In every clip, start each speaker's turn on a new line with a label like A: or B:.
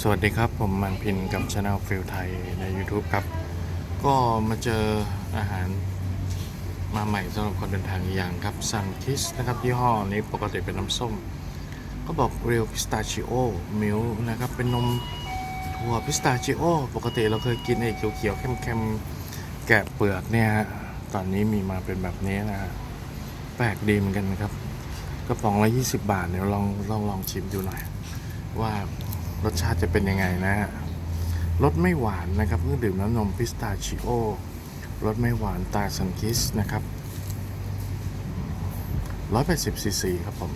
A: สวัสดีครับผมมันพินกับช anel ฟิลไทยใน YouTube ครับ ก็มาเจออาหารมาใหม่สำหรับคนเดินทางอีกอย่างครับซันคิสนะครับยี่ห้อนี้ปกติเป็นน้ำส้ม ก็บอกเรียวพิสตาชิโอมิลนะครับ เป็นนมถั่วพิสตาชิโอปกติเราเคยกินไอ้เขียวๆเข้มๆ แกะเปลือกเนี่ยฮะตอนนี้มีมาเป็นแบบนี้นะฮะแปลกดีเหมือนกันนะครับ กระป๋องละ 20 บาทเนี่ยวลองลองลองชิมดูหน่อย ว่ารสชาติจะเป็นยังไงนะฮะรสไม่หวานนะครับเครื่องดื่มน้ำนมพิสตาชิโอรสไม่หวานตาซันคิสนะครับ180ซีซีครับผม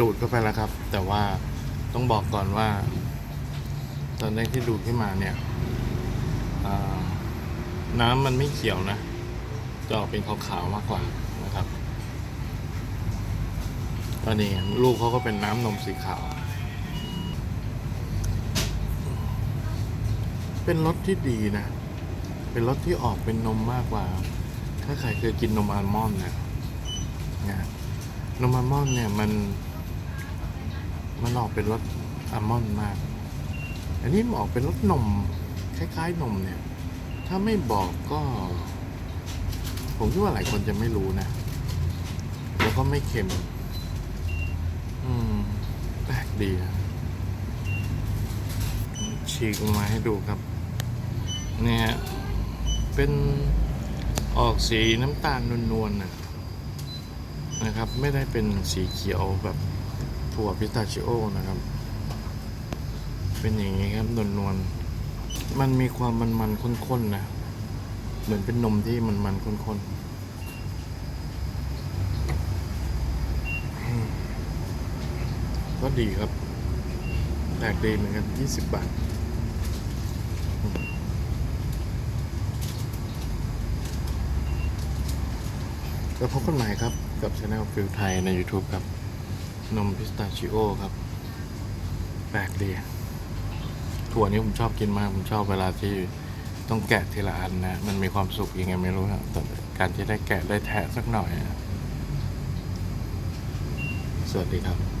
A: ดูดเข้าไปแล้วครับ แต่ว่าต้องบอกก่อนว่า ตอนแรกที่ดูดขึ้นมาเนี่ยน้ำมันไม่เขียวนะ จะออกเป็นขาวๆมากกว่านะครับ ต อนนี้ลูกเขาก็เป็นน้ำนมสีขาว เป็นรสที่ดีนะ เป็นรสที่ออกเป็นนมมากกว่า ถ้าใครเคยกินนมอัลมอนด์เนี่ยนะนมอัลมอนด์เนี่ยมัน มันออกเป็นรสอัลมอนด์มาก อันนี้ออกเป็นรสนม คล้ายๆนมเนี่ย ถ้าไม่บอกก็ ผมคิดว่าหลายคนจะไม่รู้นะ แล้วก็ไม่เค็ม อืมแปลกดีนะฉีกออกมาให้ดูครับ เนี่ย เป็นออกสีน้ำตาลนวลๆนะนะครับ ไม่ได้เป็นสีเขียวแบบถั่วพิสตาชิโอนะครับ เป็นอย่างนี้ครับนวลๆมันมีความมันๆข้นๆนะ เหมือนเป็นนมที่มันๆข้นๆอืม ก็ดีครับแปลกดีเหมือนกัน20บาทแล้วพบกันใหม่ครับ กับช anel ฟิลไทยใน YouTube ครับ นมพิสตาชิโอครับ แปลกดี ถั่วนี้ผมชอบกินมาก ผมชอบเวลาที่ต้องแกะทีละอันนะ มันมีความสุขยังไงไม่รู้นะแต่การที่ได้แกะได้แทะสักหน่อยนะสวัสดีครับ